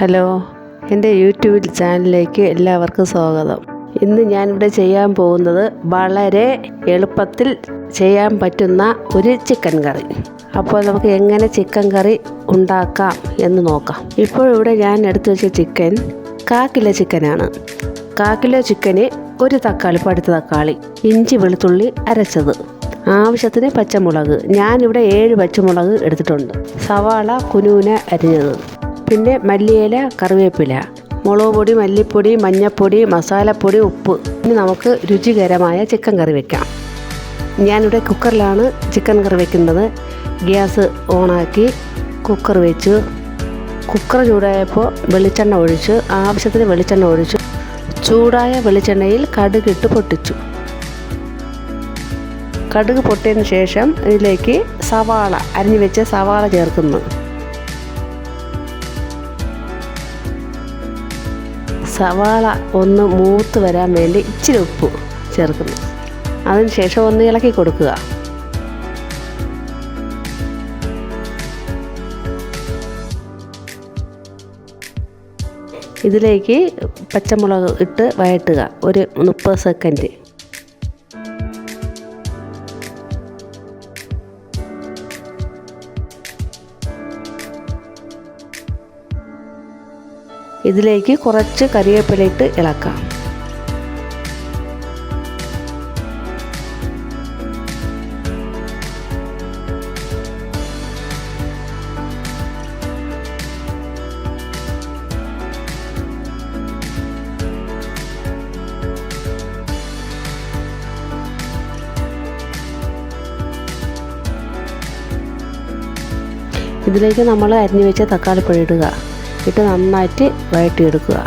Hello എന്റെ YouTube ചാനലിലേക്ക് എല്ലാവർക്കും സ്വാഗതം. ഇന്ന് ഞാനിവിടെ ചെയ്യാൻ പോകുന്നത് വളരെ എളുപ്പത്തിൽ ചെയ്യാൻ പറ്റുന്ന ഒരു ചിക്കൻ കറി. അപ്പോൾ നമുക്ക് എങ്ങനെ ചിക്കൻ കറി ഉണ്ടാക്കാം എന്ന് നോക്കാം. ഇപ്പോൾ ഇവിടെ ഞാൻ എടുത്തു വെച്ച ചിക്കൻ കാ കിലോ ചിക്കനാണ്. കാ കിലോ ചിക്കന് ഒരു തക്കാളി പടുത്ത തക്കാളി ഇഞ്ചി വെളുത്തുള്ളി അരച്ചത്. ആവശ്യത്തിന് പച്ചമുളക്. ഞാനിവിടെ ഏഴ് പച്ചമുളക് എടുത്തിട്ടുണ്ട്. സവാള കുനൂന അരിഞ്ഞത്. പിന്നെ മല്ലിയില കറിവേപ്പില മുളക് പൊടി മല്ലിപ്പൊടി മഞ്ഞൾപ്പൊടി മസാലപ്പൊടി ഉപ്പ്. ഇനി നമുക്ക് രുചികരമായ ചിക്കൻ കറി വെക്കാം. ഞാനിവിടെ കുക്കറിലാണ് ചിക്കൻ കറി വെക്കുന്നത്. ഗ്യാസ് ഓണാക്കി കുക്കർ വെച്ച്. കുക്കർ ചൂടായപ്പോൾ വെളിച്ചെണ്ണ ഒഴിച്ച്. ആവശ്യത്തിന് വെളിച്ചെണ്ണ ഒഴിച്ചു. ചൂടായ വെളിച്ചെണ്ണയിൽ കടുകിട്ട് പൊട്ടിച്ചു. കടുക് പൊട്ടിയതിന് ശേഷം ഇതിലേക്ക് സവാള അരിഞ്ഞു വെച്ച സവാള ചേർക്കുന്നു. സവാള ഒന്ന് മൂത്ത് വരാൻ വേണ്ടി ഇച്ചിരി ഉപ്പ് ചേർക്കുന്നു. അതിനുശേഷം ഒന്ന് ഇളക്കി കൊടുക്കുക. ഇതിലേക്ക് പച്ചമുളക് ഇട്ട് വഴറ്റുക. ഒരു മുപ്പത് സെക്കൻഡ് ഇതിലേക്ക് കുറച്ച് കറിവേപ്പില ഇട്ട് ഇളക്കാം. ഇതിലേക്ക് നമ്മൾ അരിഞ്ഞു വെച്ച തക്കാളിപ്പഴം ഇടുക. ഇട്ട് നന്നായിട്ട് വഴറ്റിയെടുക്കുക.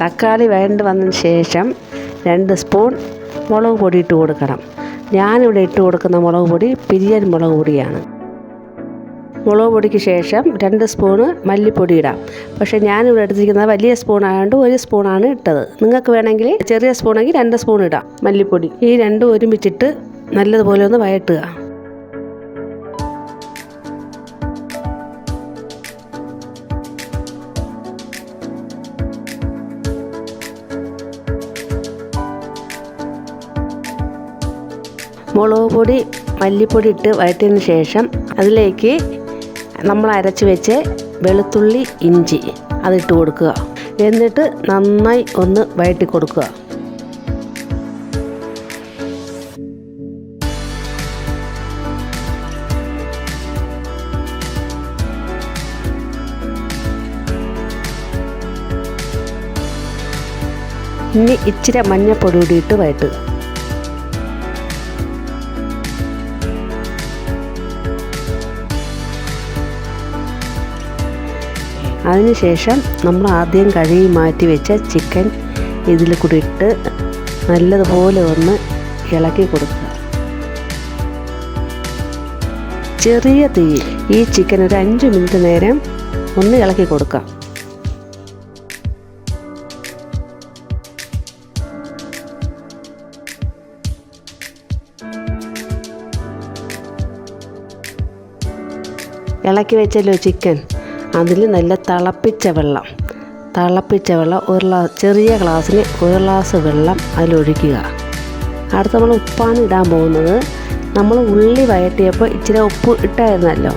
തക്കാളി വേണ്ട വന്നതിന് ശേഷം രണ്ട് സ്പൂൺ മുളക് പൊടി ഇട്ട് കൊടുക്കണം. ഞാനിവിടെ ഇട്ട് കൊടുക്കുന്ന മുളക് പൊടി പിരിയൻ മുളക് പൊടിയാണ്. മുളക് പൊടിക്ക് ശേഷം രണ്ട് സ്പൂണ് മല്ലിപ്പൊടി ഇടാം. പക്ഷേ ഞാനിവിടെ എടുത്തിരിക്കുന്നത് വലിയ സ്പൂൺ ആയതുകൊണ്ട് ഒരു സ്പൂണാണ് ഇട്ടത്. നിങ്ങൾക്ക് വേണമെങ്കിൽ ചെറിയ സ്പൂണെങ്കിൽ രണ്ട് സ്പൂൺ ഇടാം മല്ലിപ്പൊടി. ഈ രണ്ടും ഒരുമിച്ചിട്ട് നല്ലതുപോലെ ഒന്ന് വയറ്റുക. മുളക് പൊടി മല്ലിപ്പൊടി ഇട്ട് വഴറ്റിയതിന് ശേഷം അതിലേക്ക് നമ്മൾ അരച്ച് വെച്ച് വെളുത്തുള്ളി ഇഞ്ചി അതിട്ട് കൊടുക്കുക. എന്നിട്ട് നന്നായി ഒന്ന് വഴറ്റി കൊടുക്കുക. ഇനി ഇച്ചിരി മഞ്ഞപ്പൊടി കൂടിയിട്ട് വഴറ്റുക അതിനുശേഷം നമ്മൾ ആദ്യം കഴുകി മാറ്റി വെച്ച ചിക്കൻ ഇതിൽ കൂടി ഇട്ട് നല്ലതുപോലെ ഒന്ന് ഇളക്കി കൊടുക്കുക. ചെറിയ തീ ഈ ചിക്കൻ ഒരു അഞ്ച് മിനിറ്റ് നേരം ഒന്ന് ഇളക്കി കൊടുക്കാം ഇളക്കി വെച്ചല്ലോ ചിക്കൻ അതിൽ നല്ല തിളപ്പിച്ച വെള്ളം. തിളപ്പിച്ച വെള്ളം ഒരു ഗ്ലാസ് ചെറിയ ഗ്ലാസ്സിന് ഒരു ഗ്ലാസ് വെള്ളം അതിലൊഴിക്കുക. അടുത്ത നമ്മൾ ഉപ്പാണ് ഇടാൻ പോകുന്നത്. നമ്മൾ ഉള്ളി വയറ്റിയപ്പോൾ ഇച്ചിരി ഉപ്പ് ഇട്ടായിരുന്നല്ലോ.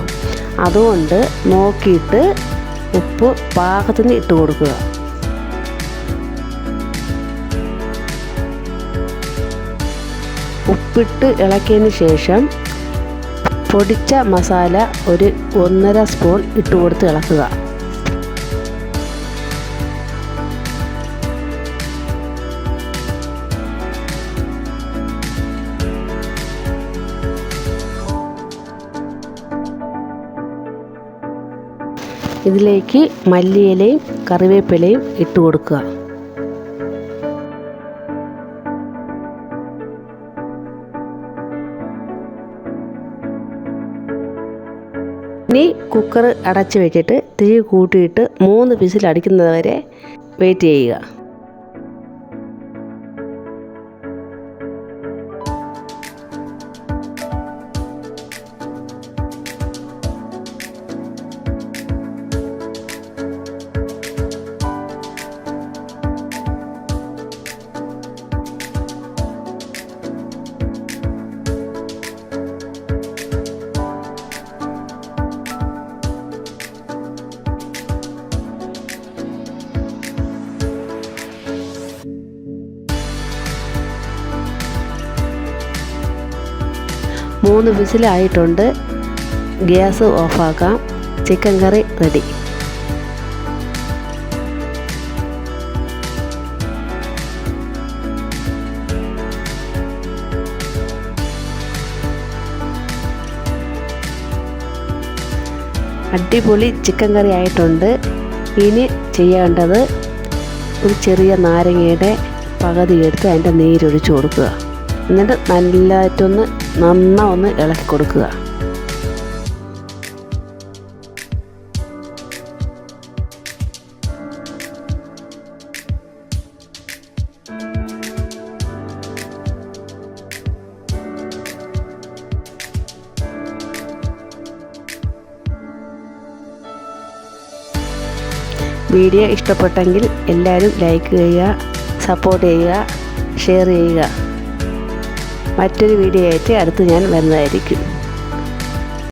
അതുകൊണ്ട് നോക്കിയിട്ട് ഉപ്പ് പാകത്തിന് ഇട്ട് കൊടുക്കുക. ഉപ്പിട്ട് ഇളക്കിയതിന് ശേഷം പൊടിച്ച മസാല ഒരു ഒന്നര സ്പൂൺ ഇട്ട് കൊടുത്ത് ഇളക്കുക. ഇതിലേക്ക് മല്ലിയിലയും കറിവേപ്പിലയും ഇട്ട് കൊടുക്കുക. ഇനി കുക്കർ അടച്ച് വെച്ചിട്ട് തീ കൂട്ടിയിട്ട് മൂന്ന് വിസിൽ അടിക്കുന്നത് വരെ വെയിറ്റ് ചെയ്യുക. മൂന്ന് വിസിലായിട്ടുണ്ട്. ഗ്യാസ് ഓഫാക്കാം. Chicken curry ready. അടിപൊളി ചിക്കൻ കറി ആയിട്ടുണ്ട്. ഇനി ചെയ്യേണ്ടത് ഒരു ചെറിയ നാരങ്ങയുടെ പകുതി എടുത്ത് അതിന്റെ നീരൊഴിച്ച് കൊടുക്കുക. എന്നിട്ട് നല്ലതായിട്ടൊന്ന് നന്ന ഒന്ന് ഇളക്കി കൊടുക്കുക. വീഡിയോ ഇഷ്ടപ്പെട്ടെങ്കിൽ എല്ലാവരും ലൈക്ക് ചെയ്യുക സപ്പോർട്ട് ചെയ്യുക ഷെയർ ചെയ്യുക. മറ്റൊരു വീഡിയോ ആയിട്ട് അടുത്ത് ഞാൻ വരുന്നതായിരിക്കും.